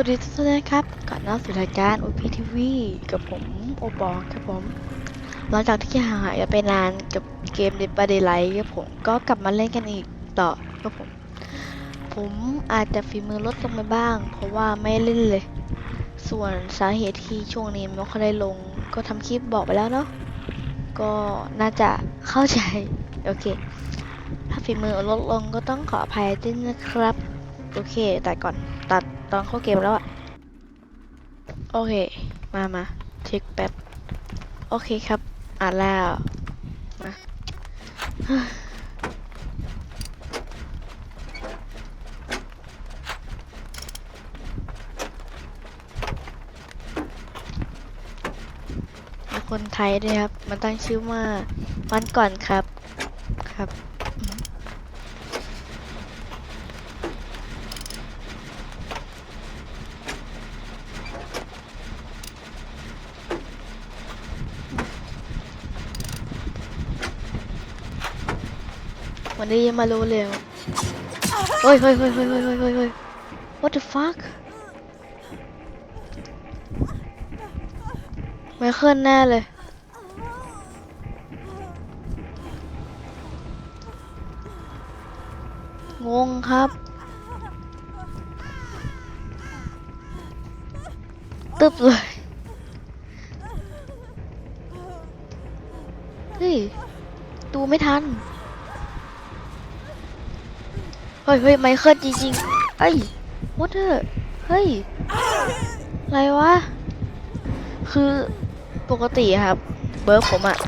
วัสดีทุกท่านนะครับก่อนหน้าสู่รายการ OPTV กับผมโอปอครับผม หลังจากที่ห่างหายไปนานกับเกม Dead by Daylight ครับผมก็กลับมาเล่นกันอีกต่อครับผม ผมอาจจะฝีมือลดลงไปบ้าง เพราะว่าไม่เล่นเลย ส่วนสาเหตุที่ช่วงนี้ไม่ค่อยได้ลง ก็ทำคลิปบอกไปแล้วเนาะก็น่าจะเข้าใจ โอเค ถ้าฝีมือลดลงก็ต้องขออภัยด้วยนะครับ โอเคแตัดก่อนตัด ตอนเข้าเกมแล้วอะโอเค มามาเช็คแป๊บ โอเคครับอ่านแล้ว มาคนไทยด้วยครับ มันตั้งชื่อว่าวันก่อนครับ ครับ วันนี้มารู้เร็วเฮ้ยเฮ้ยเฮ้ยเฮ้ยเฮ้ยเฮ้ยเฮ้ย what the fuck ไม่ขึ้นแน่เลยงงครับ ตึบเลย เฮ้ย ดูไม่ทัน ฮ้ยเฮ้ยไมเคิลจริงๆเอ้ย what the เฮ้ย อะไรวะ คือปกติครับ เบิร์กผมอะ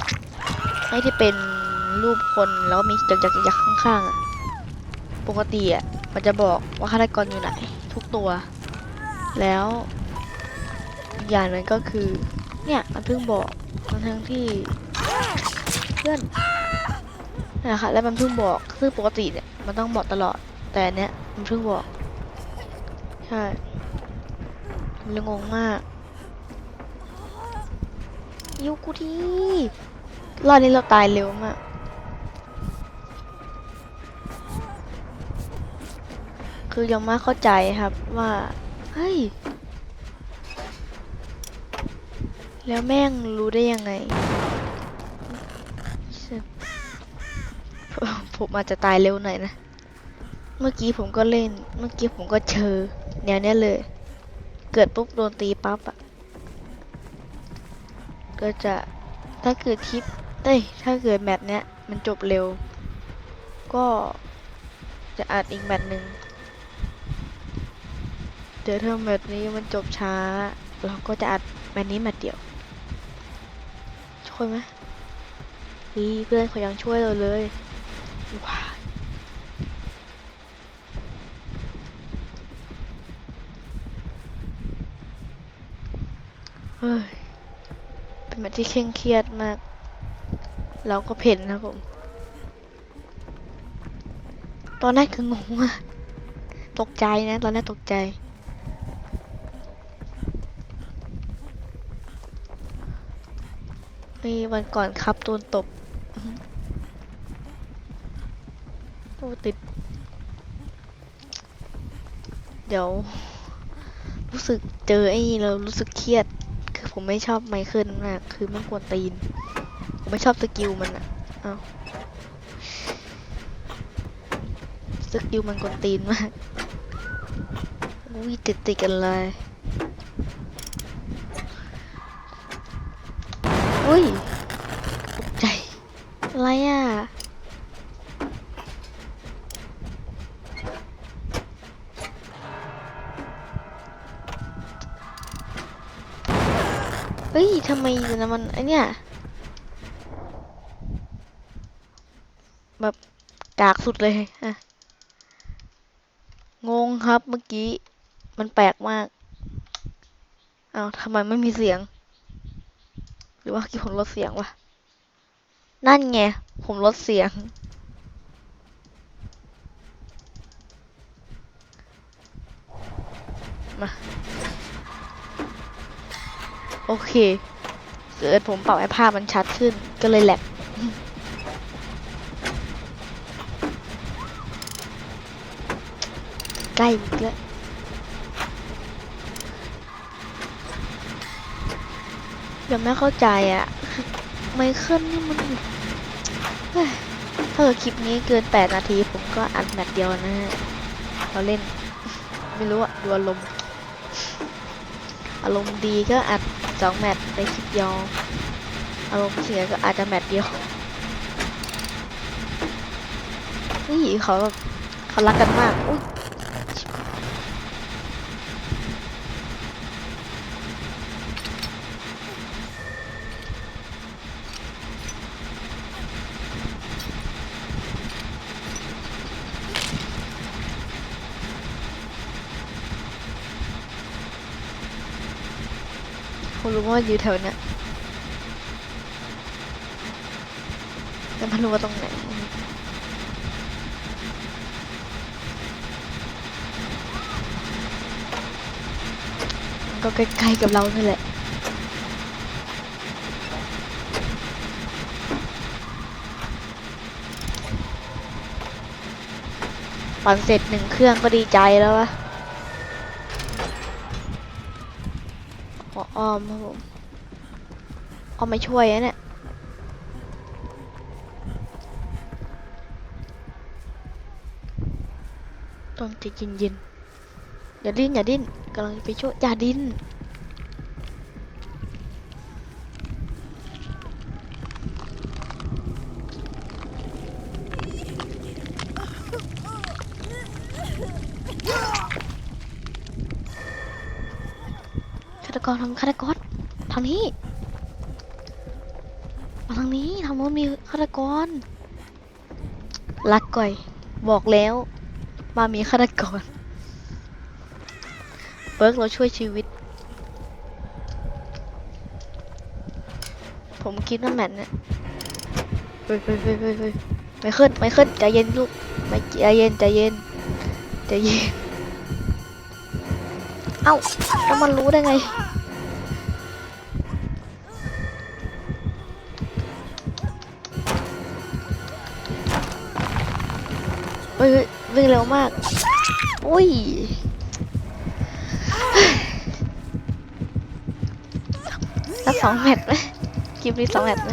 ไอ้ที่เป็นรูปคนแล้วมีจักรจักรยักษ์ข้างๆอะปกติอะมันจะบอกว่าฆาตกรอยู่ไหน ทุกตัว แล้วอย่างหนึงก็คือ เนี่ยมันเพิ่งบอกมันทั้งที่เพื่อนนะคะแล้วมันเพิ่งบอกซึ่งปกติเนี่ยมันต้องบอกตลอด แต่เนี้ยมันเพิ่งบอก ใช่มันเลยงงมากยุกูทีรอบนี้เราตายเร็วมากคือยังไม่เข้าใจครับว่าเฮ้ยแล้วแม่งรู้ได้ยังไง ผมอาจจะตายเร็วหน่อยนะ เมื่อกี้ผมก็เล่น เมื่อกี้ผมก็เจอแนวเนี้ยเลย เกิดปุ๊บโดนตีปั๊บอะก็จะถ้าเกิดคลิปเอ้ยถ้าเกิดแมตช์เนี้ยมันจบเร็ว ก็จะอัดอีกแมตช์หนึ่งเดี๋ยวถ้าแมตช์นี้มันจบช้า เราก็จะอัดแมตช์นี้แมตช์เดียว ช่วยไหมพี่เพื่อนเขายังช่วยเราเลยว้าวเฮ้ย เป็นแมตช์ ที่เคร่งเครียดมาก เราก็เพ่นนะผม ตอนแรกคืองงมากตกใจนะ ตอนแรกตกใจ มีวันก่อนครับโดนตบโอ้ติด เดี๋ยว รู้สึกเจอไอ้นี่เรารู้สึกเครียด ผมไม่ชอบไมเคิลมากคือมันกวนตีน ผมไม่ชอบสกิลมันอะเอาสกิลมันกวนตีนมากอุ้ยติดติดกันเลยอุ้ยตกใจ อะไรอะ เฮ้ยทำไมนะมันไอเนี่ยแบบกากสุดเลยอะงงครับเมื่อกี้ มันแปลกมาก เอาทำไมไม่มีเสียง หรือว่ากี่ผมลดเสียงวะ นั่นไง ผมลดเสียง มา โอเค เกิดผมเปรับให้ภาพมันชัดขึ้น ก็เลยแหลกใกล้อีกแล้วยังไม่เข้าใจอะ ไม่ขึ้นนี่มันถ้าเกิดคลิปนี้เกิน 8 นาที ผมก็อัดแมตช์เดียวนะฮะเราเล่น ไม่รู้อะดูอารมณ์อารมณ์ดีก็อัด สองแมตช์ในคลิปเดียวอารมณ์เสียก็อาจจะแมตช์เดียว นี่เขาเขารักกันมาก อุ้ย ว่าอยู่แถวเนี้ยแต่ไม่รู้ว่าตรงไหนก็ใกล้ๆกับเรานี่แหละปั่นเสร็จหนึ่งเครื่องก็ดีใจแล้ววะข ออ้อมครับผมออมมาช่วยนะเนี่ยต้องใจเย็นๆอย่าดิ้นอย่าดิ้นกำลังจะไปช่วยอย่าดิ้น ฆาตก รทำฆาตกรทางนี้มาทางนี้ทำว่ามีฆาตกรลักก่อย บอกแล้วมามีฆาตกรเบิร์กเราช่วยชีวิต ผมคิดว่าแมทเนี่ยเฮ้ยเฮ้ยเฮ้ยเฮ้ยเฮ้ยไม่ขึ้นไม่ขึ้นใจเย็นลูกไม่ใจเย็นใจเย็นใจเย็นเอ้าแล้วมันรู้ได้ไง เฮ้ยวิ่งเร็วมาก อุ้ยสักสองแมตช์ไหมคลิปนี้สองแมตช์ไหม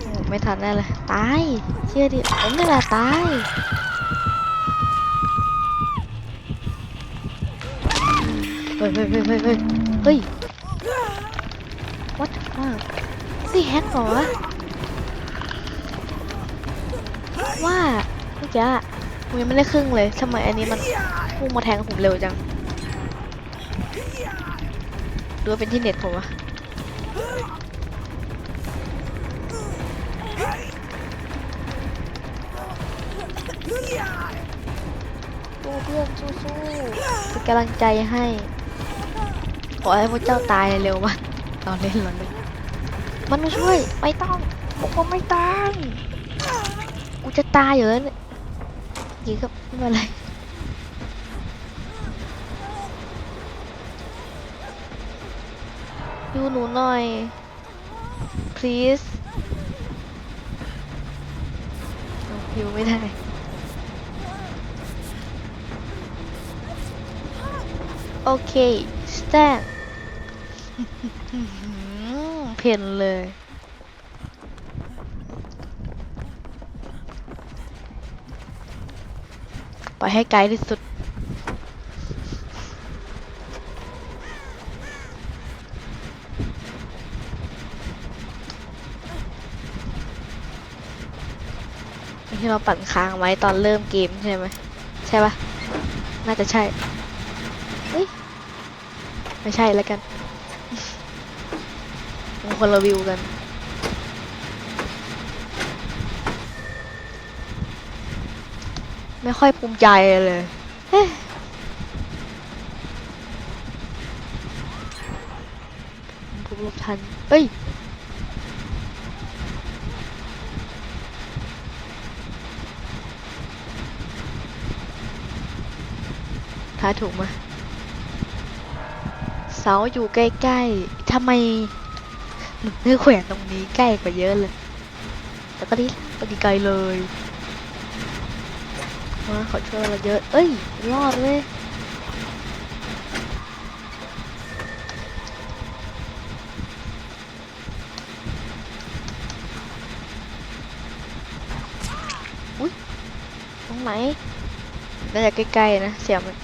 โอ้ไม่ทันแน่เลย ตาย เชื่อดิ ผมนี่แหละตาย เฮ้ยเฮ้ยเฮ้ยเฮ้ยเฮ้ยเฮ้ย what the fuck นี่แฮกเหรอ ว่าเมื่อกี้ผมยังไม่ได้ครึ่งเลยทำไมอันนี้มันพุ่งมาแทงผมเร็วจังดูว่าเป็นที่เน็ตผมวะสู้เพื่อนสู้ๆเป็นกำลังใจให้ ขอให้พระเจ้าตายเร็ววันเราเล่นเราเล่นมันมาช่วย ไม่ต้องผมไม่ตาย จะตายเหรอเนี่ยยิงก็ไม่เป็นไรยูหนูหน่อย please เอายูไม่ได้โอเค stand อื้อหือเพ่นเลย ไปให้ไกลที่สุด ที่เราปั่นค้างไว้ตอนเริ่มเกมใช่ไหมใช่ปะน่าจะใช่เฮ้ยไม่ใช่แล้วกันมันคนละวิวกัน ไม่ค่อยภูมิใจเลยเฮ้ยผมลบทัน เอ้ยท้าถูกมยเสาอยู่ใกล้ๆทำไมมันไม่แขวนตรงนี้ใกล้กว่าเยอะเลยแต่ก็ดีไปดีไกลเลย มาขอช่วยเราเยอะ เอ้ย รอดเว้ยอุ้ยตรงไหนน่าจะใกล้ๆนะ เสียมัน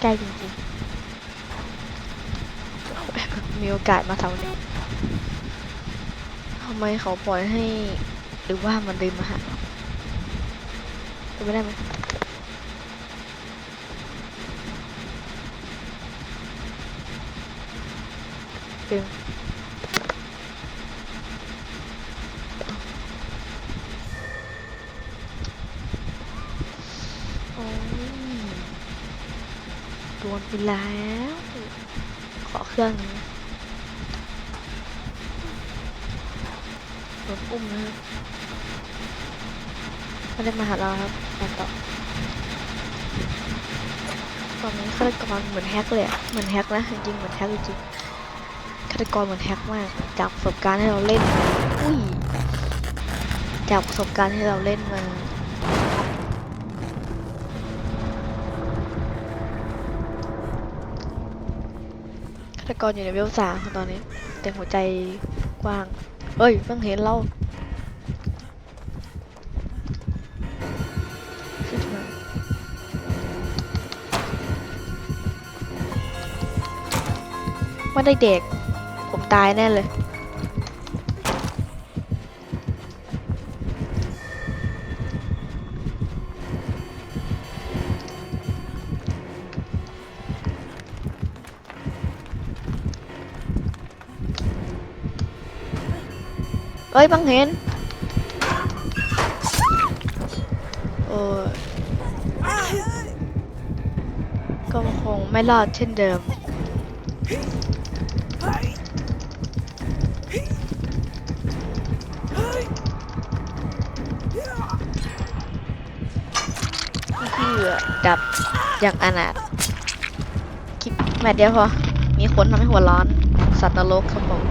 ใกล้จริงๆ มีโอกาสมาเท่านี้ทำไมเขาปล่อยให้ หรือว่ามันดึงมาหา เป็นไม่ได้ไหมดึงโอ้ยโดนไปแล้ว ขอเครื่องหนึงนะโดนอุ้มนะ ไม่ได้มาหาเราครับมาต่อตอนนี้ฆาตกรเหมือนแฮกเลยอะเหมือนแฮกนะจริงเหมือนแฮกจริงฆาตกรเหมือนแฮกมาก จากประสบการณ์ที่เราเล่นอุ้ยจากประสบการณ์ที่เราเล่นมาฆาตกรอยู่ในเวลสามตอนนี้ แต่หัวใจกว้างเอ้ยเพิ่งเห็นเรา ได้เด็ก ผมตายแน่เลย เอ้ยบังเห็นโอ้ก็คงไม่รอดเช่นเดิม พี่ดับอย่างอนาถคลิปแมทเดียวพอ มีคนทำให้หัวร้อน สัตว์นรกครับผม